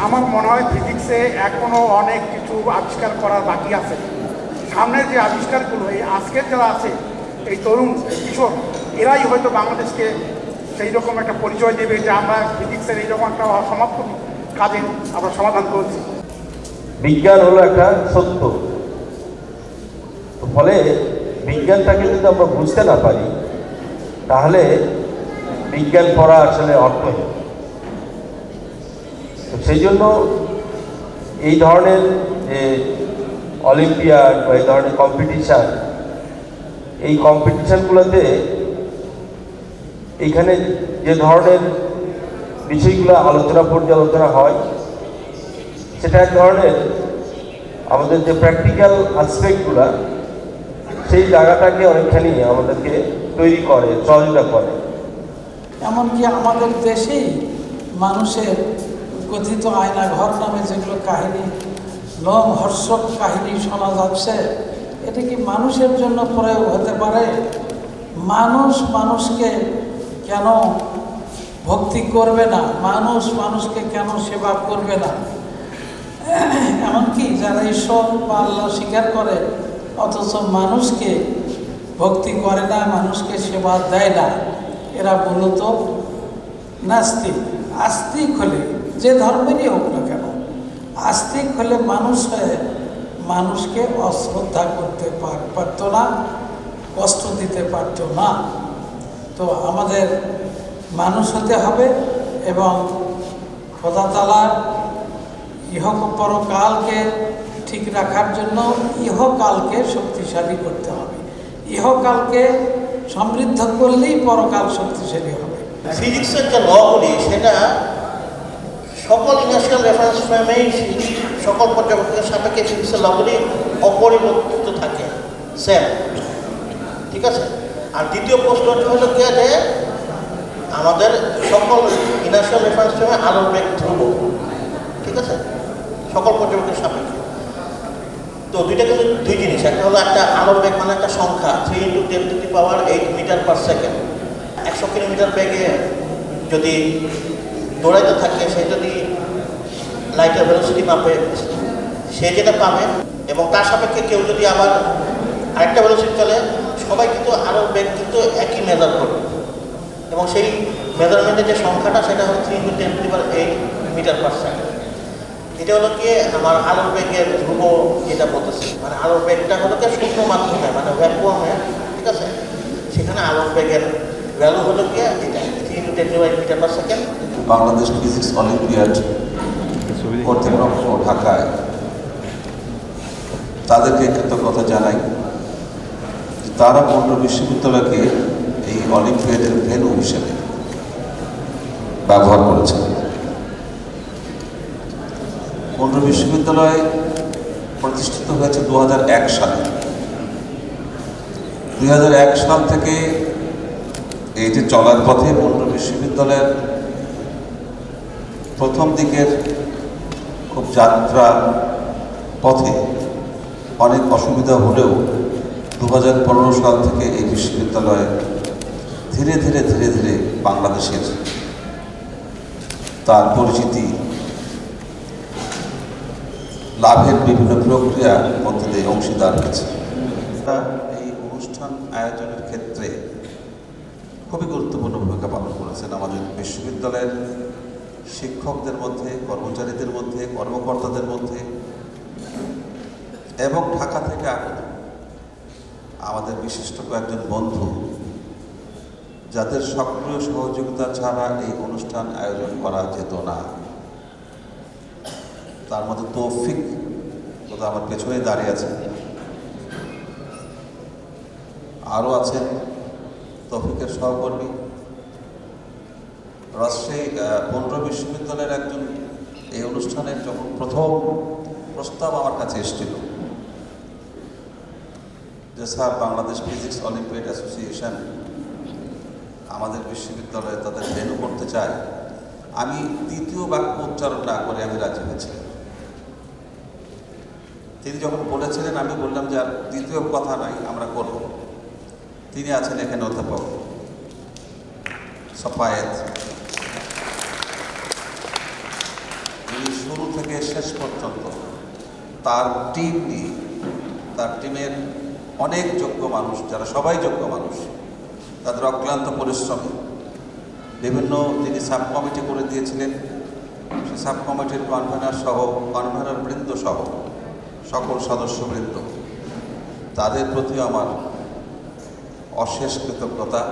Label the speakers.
Speaker 1: আমার মনে হয় ফিজিক্সে এখনও অনেক কিছু আবিষ্কার করার বাকি আছে। সামনের যে আবিষ্কারগুলো, এই আজকের যারা আছে, এই তরুণ কিশোর, এরাই হয়তো বাংলাদেশকে সেই রকম একটা পরিচয় দেবে যে আমরা ফিজিক্সের এইরকম একটা অসমাপ্ত কাজে আমরা সমাধান করেছি।
Speaker 2: বিজ্ঞান হলো একটা সত্য। তো ফলে বিজ্ঞানটাকে যদি আমরা বুঝতে না পারি, তাহলে বিজ্ঞান পড়া আসলে অর্থহীন। সেই জন্য এই ধরনের যে অলিম্পিয়াড বা এই ধরনের কম্পিটিশান এই কম্পিটিশানগুলোতে এইখানে যে ধরনের বিষয়গুলো আলোচনা পর্যালোচনা হয়, সেটা এক ধরনের আমাদের যে প্র্যাকটিক্যাল আসপেক্টগুলো সেই জায়গাটাকে অনেকখানি আমাদেরকে তৈরি করে, সহযোগিতা করে।
Speaker 3: এমনকি আমাদের দেশেই মানুষের কথিত আয়না ঘর নামে যেগুলো কাহিনী লোম হর্ষক কাহিনী শোনা যাচ্ছে, এটা কি মানুষের জন্য প্রয়োগ হতে পারে? মানুষ মানুষকে কেন ভক্তি করবে না? মানুষ মানুষকে কেন সেবা করবে না? এমনকি যারা ঈশ্বর বা আল্লাহ স্বীকার করে, অথচ মানুষকে ভক্তি করে না, মানুষকে সেবা দেয় না, এরা মূলত নাস্তিক। আস্তিক হলে যে ধর্মেরই হোক না কেন, আস্তিক হলে মানুষ হয়ে মানুষকে অশ্রদ্ধা করতে পার- পারতো না, কষ্ট দিতে পারতো না। তো আমাদের মানুষ হতে হবে এবং খোদা তালা ইহক পরকালকে ঠিক রাখার জন্য ইহকালকে শক্তিশালী করতে হবে। ইহকালকে সমৃদ্ধ করলেই পরকাল শক্তিশালী হবে।
Speaker 4: ফিজিক্সের যে লগুলি সেটা সকল ইনার্শিয়াল রেফারেন্স ফ্রেমেই সকল পর্যবেক্ষকের সাপেক্ষে ফিজিক্সের লগুলি অপরিবর্তিত থাকে। স্যার ঠিক আছে? আর দ্বিতীয় প্রশ্নটি হলো কি যে? আমাদের সকল ইনার্শিয়াল রেফারেন্স ফ্রেমে আলোর বেগ ধ্রুব। ঠিক আছে? সকল পর্যবেক্ষকের সাপেক্ষে। তো দুইটা কিন্তু দুই জিনিস। একটা হলো একটা আলোর বেগ মানে একটা সংখ্যা three into ten to the power eight metre per second একশো কিলোমিটার বেগে যদি দৌড়াইতে থাকে, সে যদি লাইটের ভেলোসিটি মাপে, সে যেটা পাবে এবং তার সাপেক্ষে কেউ যদি আবার আরেকটা ভেলোসিটি চলে, সবাই কিন্তু আলোর বেগ কিন্তু একই মেজার করবে। এবং সেই মেজারমেন্টের যে সংখ্যাটা, সেটা হচ্ছে three into ten to power eight metre per second এটা হলো কি আমার আলোর বেগের ধ্রুব যেটা বলতেছে। মানে আলোর বেগটা হলো কি শূন্য মাধ্যমে মানে ভ্যাকুয়ামে ঠিক আছে? সেখানে আলোর বেগের ভ্যালু হলো কি এটা।
Speaker 5: বাংলাদেশ ফিজিক্স অলিম্পিয়াড কর্তৃপক্ষ ঢাকায়। তাদেরকে কৃতজ্ঞতা জানাই তারা পনেরো বিশ্ববিদ্যালয়কে এই অলিম্পিয়াডের ভেন্যু হিসেবে ব্যবহার করেছে। পনেরো বিশ্ববিদ্যালয় প্রতিষ্ঠিত হয়েছে দু হাজার এক সালে। দুই হাজার এক সাল থেকে এই যে চলার পথে পনেরো বিশ্ববিদ্যালয়ের প্রথম দিকের খুব যাত্রা পথে অনেক অসুবিধা হলেও দু সাল থেকে এই বিশ্ববিদ্যালয়ে ধীরে ধীরে ধীরে ধীরে বাংলাদেশের তার পরিচিতি লাভের বিভিন্ন প্রক্রিয়ার মধ্যে দিয়ে অংশীদার হয়েছে। এই অনুষ্ঠান আয়োজনের খুবই গুরুত্বপূর্ণ ভূমিকা পালন করেছেন আমাদের বিশ্ববিদ্যালয়ের শিক্ষকদের মধ্যে, কর্মচারীদের মধ্যে, কর্মকর্তাদের মধ্যে এবং ঢাকা থেকে আগত আমাদের বিশিষ্ট কয়েকজন বন্ধু যাদের সক্রিয় সহযোগিতা ছাড়া এই অনুষ্ঠান আয়োজন করা যেত না। তার মধ্যে তৌফিক কোথাও আমার পেছনে দাঁড়িয়ে আছে। আরও আছেন তৌফিকের সহকর্মী। রাজশাহী পনেরো বিশ্ববিদ্যালয়ের একজন এই অনুষ্ঠানের যখন প্রথম প্রস্তাব আমার কাছে এসেছিল, যে sir, Bangladesh physics Olympiad association আমাদের বিশ্ববিদ্যালয়ে তাদের ভেনু করতে চায়। আমি দ্বিতীয় বাক্য উচ্চারণ না করে আমি রাজি হয়েছিলাম। তিনি যখন বলেছিলেন, আমি বললাম যে আর দ্বিতীয় কথা নাই, আমরা করব। তিনি আছেন এখানে অধ্যাপক। সফায়েত। উনি শুরু থেকে শেষ পর্যন্ত তার টিম নিয়ে, তার টিমের অনেক যোগ্য মানুষ, যারা সবাই যোগ্য মানুষ, তাদের অক্লান্ত পরিশ্রমে বিভিন্ন তিনি সাব কমিটি করে দিয়েছিলেন সে সাব কমিটির কনভেনার সহ কনভেনার বৃন্দ সহ সকল সদস্যবৃন্দ, তাদের প্রতি আমার অশেষ কৃতজ্ঞতা